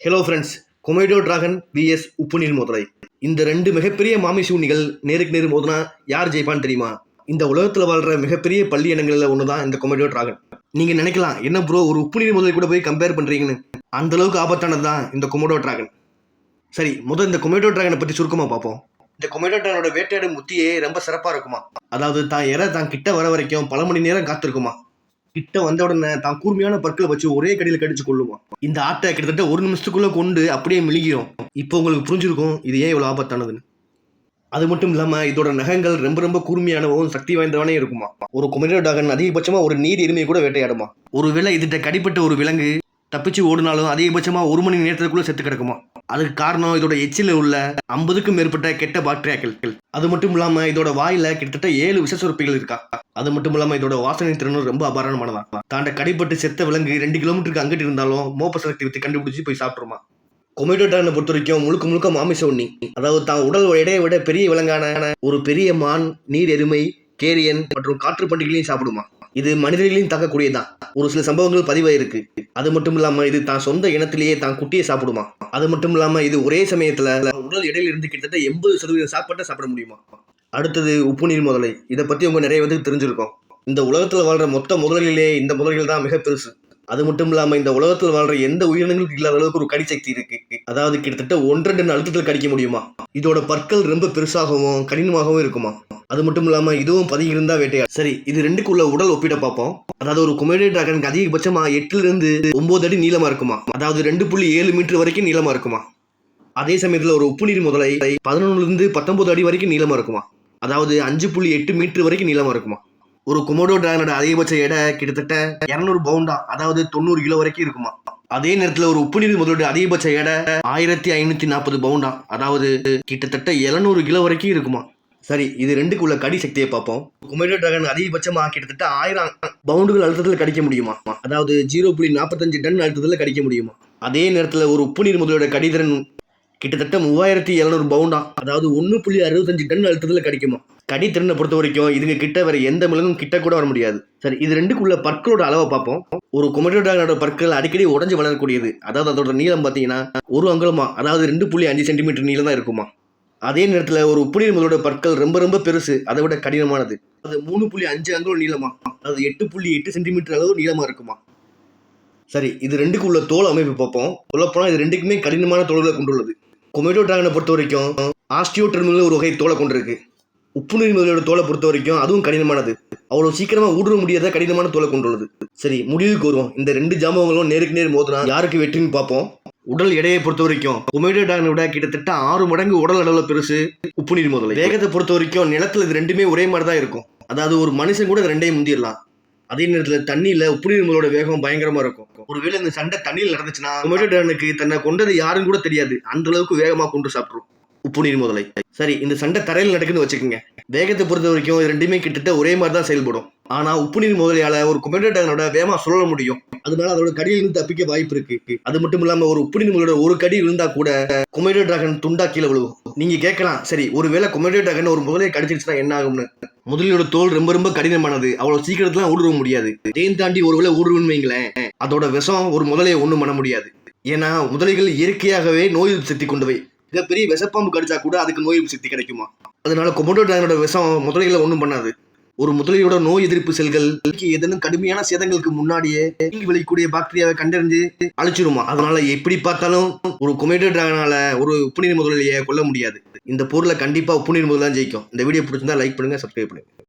Hello friends Komodo dragon VS உப்புநீர் முதலை இந்த ரெண்டு மிகப்பெரிய மாமிசூனிகள் நேருக்கு நேர் மோதினா யார் ஜெயிப்பான்னு தெரியுமா? இந்த உலகத்தில் வாழ்கிற மிகப்பெரிய பள்ளி இனங்களில் ஒன்று தான் இந்த கொமேடோ டிராகன் நீங்கள் நினைக்கலாம் என்ன ப்ரோ ஒரு உப்புநீர் முதலை கூட போய் கம்பேர் பண்ணுறீங்கன்னு அந்த அளவுக்கு ஆபத்தானது தான் இந்த கொமேடோ டிராகன் சரி முதல் இந்த கொமேடோ டிராகனை பற்றி சுருக்கமாக பார்ப்போம். இந்த கொமேடோ டிராகனோட வேட்டையாடும் முத்தியே ரொம்ப சிறப்பாக இருக்குமா? அதாவது தான் இறை தான் கிட்ட வர வரைக்கும் பல மணி நேரம் காத்திருக்குமா? கிட்ட வந்த உடனே தான் கூர்மையான பற்களை வச்சு ஒரே கடியில் கடிச்சு கொள்ளுவான் இந்த ஆட்டை கிட்டத்தட்ட ஒரு நிமிஷத்துக்குள்ள கொண்டு அப்படியே மிளிகிறோம் இப்போ உங்களுக்கு புரிஞ்சிருக்கும் இது ஏன் இவ்வளோ ஆபத்தானதுன்னு அது மட்டும் இல்லாமல் இதோட நகங்கள் ரொம்ப ரொம்ப கூர்மையானவும் சக்தி வாய்ந்தவனே இருக்குமா? ஒரு குமரோ டாகன் அதிகபட்சமாக ஒரு நீர் எருமையை கூட வேட்டையாடுமா? ஒருவேளை இதுகிட்ட கடிப்பட்ட ஒரு விலங்கு தப்பிச்சு ஓடினாலும் அதிகபட்சமாக ஒரு மணி நேரத்துக்குள்ள செத்து கிடக்குமா? அதுக்கு காரணம் இதோட எச்சில உள்ள ஐம்பதுக்கும் மேற்பட்ட கெட்ட பாக்டீரியாக்கள் அது மட்டும் இல்லாம இதோட வாயில கிட்டத்தட்ட ஏழு விஷசுரப்பிகள் இருக்கா. அது மட்டும் இல்லாம இதோட வாசனை திறனும் ரொம்ப அபாரணமானதான் தாண்ட கடிப்பட்டு செத்த விலங்கு ரெண்டு கிலோமீட்டருக்கு அங்கிட்டு இருந்தாலும் மோப்ப சக்தி வித்து கண்டுபிடிச்சு போய் சாப்பிட்டுருமா கொமேட்டோ பொறுத்த வரைக்கும் முழுக்க முழுக்க மாமிச உண்ணி. அதாவது தான் உடல் எடையை விட பெரிய விலங்கான ஒரு பெரிய மான் நீர் எருமை கேரியன் மற்றும் காற்று பண்டிகைகளையும் சாப்பிடுமா. இது மனிதர்களையும் தாக்கக்கூடியதான் ஒரு சில சம்பவங்கள் பதிவாயிருக்கு. அது மட்டும் இல்லாம இது தான் சொந்த இனத்திலேயே தான் குட்டியை சாப்பிடுமா? அது மட்டும் இல்லாம இது ஒரே சமயத்துல உடல் இடையில இருந்து கிட்டத்தட்ட எண்பது சதவீதம் சாப்பாட்டை சாப்பிட முடியுமா? அடுத்தது உப்பு நீர் முதலை. இதை பத்தி உங்க நிறைய வந்து தெரிஞ்சிருக்கும். இந்த உலகத்துல வாழ்ற மொத்த முதலிலே இந்த முதல்கள் தான் மிக பெருசு. அது மட்டும் இல்லாம இந்த உலகத்தில் வாழ்ற எந்த உயிரினங்களுக்கு இல்லாத அளவுக்கு ஒரு கடிசக்தி இருக்கு. அதாவது கிட்டத்தட்ட ஒன்றரை டன் அழுத்தத்தில் கடிக்க முடியுமா? இதோட பற்கள் ரொம்ப பெருசாகவும் கடினமாகவும் இருக்குமா? அது மட்டும் இல்லாம இதுவும் பதுங்கி இருந்தா வேட்டையா சரி இது ரெண்டுக்குள்ள உடல் ஒப்பிட பார்ப்போம். அதாவது ஒரு கொமேடி டிராகனுக்கு அதிகபட்சமா எட்டுல இருந்து ஒன்பது அடி நீளமா இருக்குமா? அதாவது ரெண்டு புள்ளி ஏழு மீட்டர் வரைக்கும் நீளமா இருக்குமா? அதே சமயத்துல ஒரு உப்புநீர் முதலை பதினொன்னுல இருந்து பத்தொன்பது அடி வரைக்கும் நீளமா இருக்குமா? அதாவது அஞ்சு புள்ளி எட்டு மீட்டர் வரைக்கும் நீளமா இருக்குமா? ஒரு குமோடோ டிராகனோட அதிகபட்ச எடை கிட்டத்தட்ட இரநூறு பவுண்டா அதாவது தொண்ணூறு கிலோ வரைக்கும் இருக்குமா? அதே நேரத்துல ஒரு உப்புநீர் முதலோட அதிகபட்ச எடை ஆயிரத்தி ஐநூத்தி நாற்பது பவுண்டா அதாவது கிட்டத்தட்ட எழுநூறு கிலோ வரைக்கும் இருக்குமா? சரி இது ரெண்டுக்குள்ள கடி சக்தியை பார்ப்போம். குமேடோ டிராகன் அதிகபட்சமாக கிட்டத்தட்ட ஆயிரம் பவுண்டுகள் அழுத்தத்தில் கடிக்க முடியுமா? அதாவது ஜீரோ புள்ளி நாற்பத்தஞ்சு டன் அழுத்தத்தில் கடிக்க முடியுமா? அதே நேரத்தில் ஒரு உப்பு நீர் முதலோட கடிதிறன் கிட்டத்தட்ட மூவாயிரத்தி எழுநூறு பவுண்டா? அதாவது ஒன்று புள்ளி அறுபத்தஞ்சு டன் அழுத்தத்தில் கிடைக்குமா? கடித்திறனை பொறுத்த வரைக்கும் இதுங்க கிட்ட வேற எந்த மிளகும் கிட்ட கூட வர முடியாது. சரி இது ரெண்டுக்குள்ள பற்களோட அளவை பார்ப்போம். ஒரு கொமட்டோ பற்கள் அடிக்கடி உடஞ்சு வளரக்கூடியது. அதாவது அதோட நீளம் பார்த்தீங்கன்னா ஒரு அங்குலமா அதாவது ரெண்டு புள்ளி அஞ்சு சென்டிமீட்டர் நீளம் தான் இருக்குமா? அதே நேரத்தில் ஒரு உப்புநீர் முதலோட பற்கள் ரொம்ப ரொம்ப பெருசு. அதை விட கடினமானது. அது மூணு புள்ளி அஞ்சு அங்குலம் நீளமா. அது எட்டு புள்ளி எட்டு சென்டிமீட்டர் அளவு நீளமா இருக்குமா? சரி இது ரெண்டுக்கு உள்ள தோல் அமைப்பு பார்ப்போம். சொல்லப்போனால் இது ரெண்டுக்குமே கடினமான தோல்களை கொண்டுள்ளது. கொமேட்டோ டிராகனை பொறுத்த வரைக்கும் ஆஸ்டியோ டெர்மினல் ஒரு வகை தோலை கொண்டிருக்கு. உப்புநீர் முதலோட தோலை பொறுத்த வரைக்கும் அதுவும் கடினமானது. அவ்வளோ சீக்கிரமாக ஊடுற முடியாத கடினமான தோலை கொண்டுள்ளது. சரி முடிவுக்கு வருவோம். இந்த ரெண்டு ஜாமங்களும் நேருக்கு நேர் மோதினா யாருக்கு வெற்றின்னு பார்ப்போம். உடல் எடையை பொறுத்த வரைக்கும் கொமேட்டோ டிராகனை விட கிட்டத்தட்ட ஆறு மடங்கு உடல் அளவில் பெருசு உப்பு நீர் முதலை. வேகத்தை பொறுத்த வரைக்கும் நிலத்தில் இது ரெண்டுமே ஒரே மாதிரி தான் இருக்கும். அதாவது ஒரு மனுஷன் கூட இது ரெண்டையும் முந்திடலாம். அதே நேரத்தில் தண்ணியில் உப்பு நீர் முதலோட வேகம் பயங்கரமாக இருக்கும். ஒருவேளை இந்த சண்டை தண்ணியில் நடந்துச்சுன்னா கொமேட்டோ டிராகனுக்கு தன்னை கொண்டது யாரும் கூட தெரியாது. அந்த அளவுக்கு வேகமாக கொண்டு சாப்பிட்ரும் உப்புநீர் முதலை. சரி இந்த சண்டை தரையில் நடக்குன்னு வச்சுக்கோங்க. வேகத்தை பொறுத்த வரைக்கும் இது ரெண்டுமே கிட்டத்தட்ட ஒரே மாதிரி தான் செயல்படும். ஆனா உப்புநீர் முதலையால ஒரு கொமேட்டோ டிராகனோட வேகமா சுழல முடியும். அதனால அதோட கடியிலிருந்து தப்பிக்க வாய்ப்பு இருக்கு. அது மட்டும் இல்லாம ஒரு உப்புநீர் முதலோட ஒரு கடி விழுந்தா கூட கொமேட்டோ டிராகன் துண்டா கீழே விழுவும். நீங்க கேட்கலாம் சரி ஒருவேளை கொமேட்டோ டிராகன் ஒரு முதலையை கடிச்சிருச்சுன்னா என்ன ஆகும்னு. முதலியோட தோல் ரொம்ப ரொம்ப கடினமானது. அவ்வளவு சீக்கிரத்துல ஊடுருவ முடியாது. தேன் தாண்டி ஒருவேளை ஊடுருவன்னு வைங்களேன் அதோட விஷம் ஒரு முதலையை ஒண்ணும் பண்ண முடியாது. ஏன்னா முதலைகள் இயற்கையாகவே நோய் சக்தி கொண்டவை. மிகப்பெரிய விஷப்பாம்பு கடிச்சா கூட அதுக்கு நோய் சக்தி கிடைக்குமா? அதனால கொமோட்டோ டிராகனோட விஷம் முதலைகளை ஒன்றும் பண்ணாது. ஒரு முதலையோட நோய் எதிர்ப்பு செல்கள் ஏதேனும் கடுமையான சேதங்களுக்கு முன்னாடியே தீங்கி விளையக்கூடிய பாக்டீரியாவை கண்டறிஞ்சு அழிச்சிருமா? அதனால எப்படி பார்த்தாலும் ஒரு கொமேட்டோ டிராகனால ஒரு உப்புநீர் முதலியை கொல்ல முடியாது. இந்த பொருளை கண்டிப்பா உப்புநீர் முதல் தான் ஜெயிக்கும். இந்த வீடியோ பிடிச்சிருந்தா லைக் பண்ணுங்க சப்ஸ்கிரைப் பண்ணுங்க.